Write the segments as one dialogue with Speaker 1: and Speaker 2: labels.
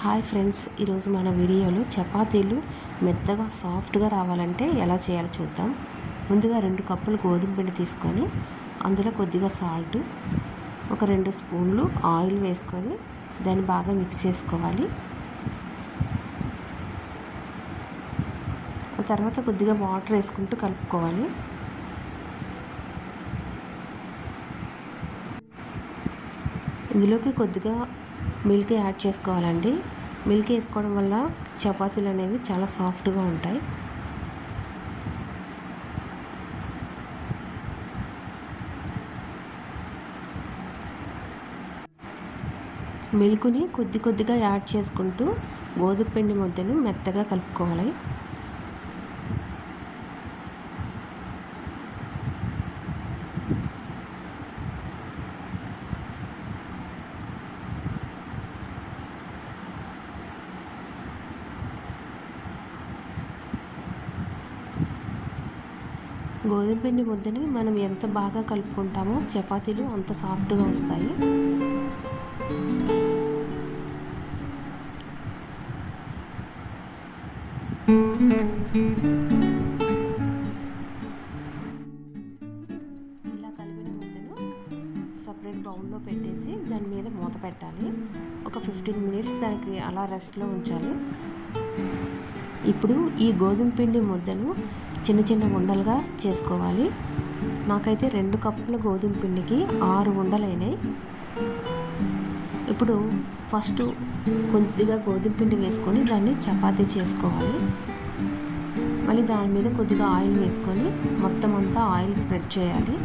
Speaker 1: Hi friends ఈరోజు మన వీడియోలో చపాతీలు మెత్తగా సాఫ్ట్గా రావాలంటే ఎలా చేయాలో చూద్దాం. ముందుగా రెండు కప్పులు గోధుమ పిండి తీసుకొని అందులో కొద్దిగా సాల్ట్ ఒక రెండు స్పూన్లు ఆయిల్ వేసుకొని దాన్ని బాగా మిక్స్ చేసుకోవాలి. తర్వాత కొద్దిగా వాటర్ వేసుకుంటూ కలుపుకోవాలి. ఇందులోకి కొద్దిగా మిల్క్ యాడ్ చేసుకోవాలండి. మిల్క్ వేసుకోవడం వల్ల చపాతీలు అనేవి చాలా సాఫ్ట్గా ఉంటాయి. మిల్క్ని కొద్ది కొద్దిగా యాడ్ చేసుకుంటూ గోధుమ పిండి ముద్దను మెత్తగా కలుపుకోవాలి. గోధుమ పిండి ముద్దని మనం ఎంత బాగా కలుపుకుంటామో చపాతీలు అంత సాఫ్ట్గా వస్తాయి. ఇలా కలిపిన ముద్దను సపరేట్ బౌల్లో పెట్టేసి దాని మీద మూత పెట్టాలి. ఒక ఫిఫ్టీన్ మినిట్స్ దానికి అలా రెస్ట్లో ఉంచాలి. ఇప్పుడు ఈ గోధుమ పిండి ముద్దను చిన్న చిన్న ఉండలుగా చేసుకోవాలి. నాకైతే రెండు కప్పుల గోధుమ పిండికి ఆరు ఉండలైనాయి. ఇప్పుడు ఫస్ట్ కొద్దిగా గోధుమ పిండి వేసుకొని దాన్ని చపాతీ చేసుకోవాలి. మళ్ళీ దాని మీద కొద్దిగా ఆయిల్ వేసుకొని మొత్తం అంతా ఆయిల్ స్ప్రెడ్ చేయాలి.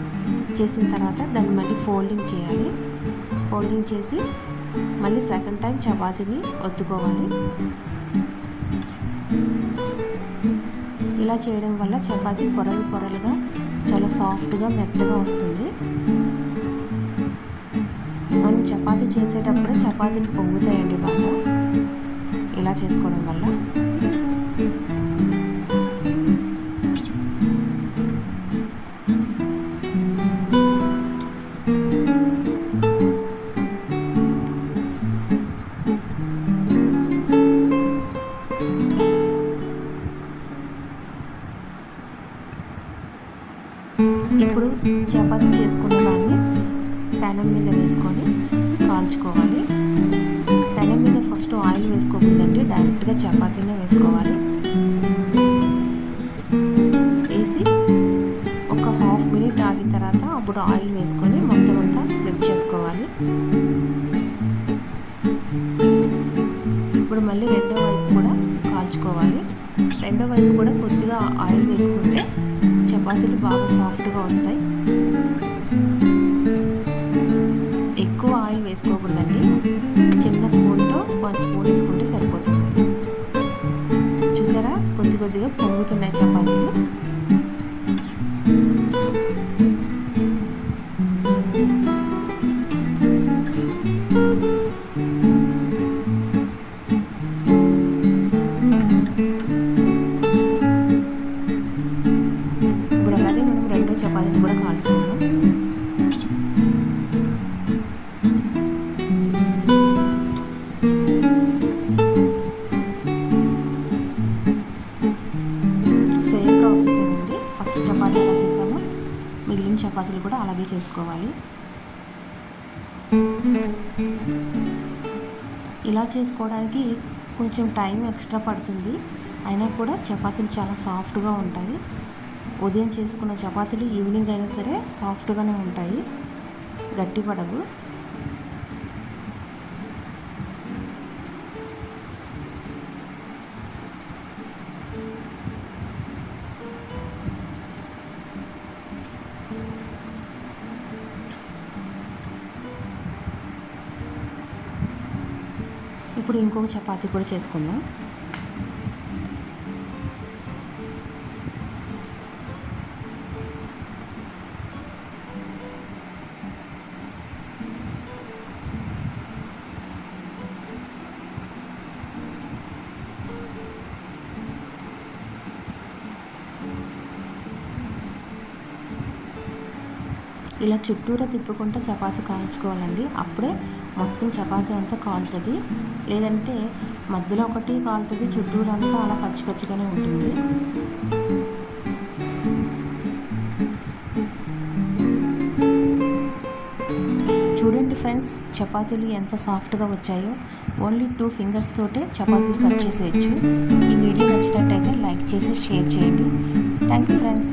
Speaker 1: చేసిన తర్వాత దాన్ని మళ్ళీ ఫోల్డింగ్ చేయాలి. ఫోల్డింగ్ చేసి మళ్ళీ సెకండ్ టైం చపాతీని ఒత్తుకోవాలి. ఇలా చేయడం వల్ల చపాతీ పొరలు పొరలుగా చాలా సాఫ్ట్గా మెత్తగా వస్తుంది. మనం చపాతీ చేసేటప్పుడు చపాతీలు పొంగుతాయండి బాగా. ఇలా చేసుకోవడం వల్ల. ఇప్పుడు చపాతి చేసుకున్న దాన్ని పెనం మీద వేసుకొని కాల్చుకోవాలి. పెనం మీద ఫస్ట్ ఆయిల్ వేసుకోకూడదండి డైరెక్ట్గా చపాతీనే వేసుకోవాలి. వేసి ఒక హాఫ్ మినిట్ ఆగిన తర్వాత అప్పుడు ఆయిల్ వేసుకొని మొత్తం అంతా స్ప్రెడ్ చేసుకోవాలి. ఇప్పుడు మళ్ళీ రెండో వైపు కూడా కాల్చుకోవాలి. రెండో వైపు కూడా కొద్దిగా ఆయిల్ వేసుకుంటే చపాతీలు బాగా సాఫ్ట్గా వస్తాయి. ఎక్కువ ఆయిల్ వేసుకోకూడదండి. చిన్న స్పూన్తో వన్ స్పూన్ వేసుకుంటే సరిపోతుంది. చూసారా? కొద్ది కొద్దిగా పొంగుతున్నాయి చపాతీలు. ఫస్ట్ చపాతీ ఎలా చేసామో. మిగిలిన చపాతీలు కూడా అలాగే చేసుకోవాలి. ఇలా చేసుకోవడానికి కొంచెం టైం ఎక్స్ట్రా పడుతుంది. అయినా కూడా చపాతీలు చాలా సాఫ్ట్గా ఉంటాయి. ఉదయం చేసుకున్న చపాతీలు ఈవినింగ్ అయినా సరే సాఫ్ట్గానే ఉంటాయి. గట్టి ఇప్పుడు ఇంకొక చపాతీ కూడా చేసుకుందాం. ఇలా చుట్టూరా తిప్పుకుంటూ చపాతీ కాల్చుకోవాలండి. అప్పుడే మొత్తం చపాతీ అంతా కాలుతుంది. లేదంటే మధ్యలో ఒకటి కాలుతుంది చుట్టూరు అంతా అలా పచ్చి పచ్చిగానే ఉంటుంది. చూడండి ఫ్రెండ్స్ చపాతీలు ఎంత సాఫ్ట్గా వచ్చాయో. ఓన్లీ టూ ఫింగర్స్ తోటే చపాతీలు కట్ చేసేయచ్చు. ఈ వీడియో నచ్చినట్టయితే లైక్ చేసి షేర్ చేయండి. Thank you friends.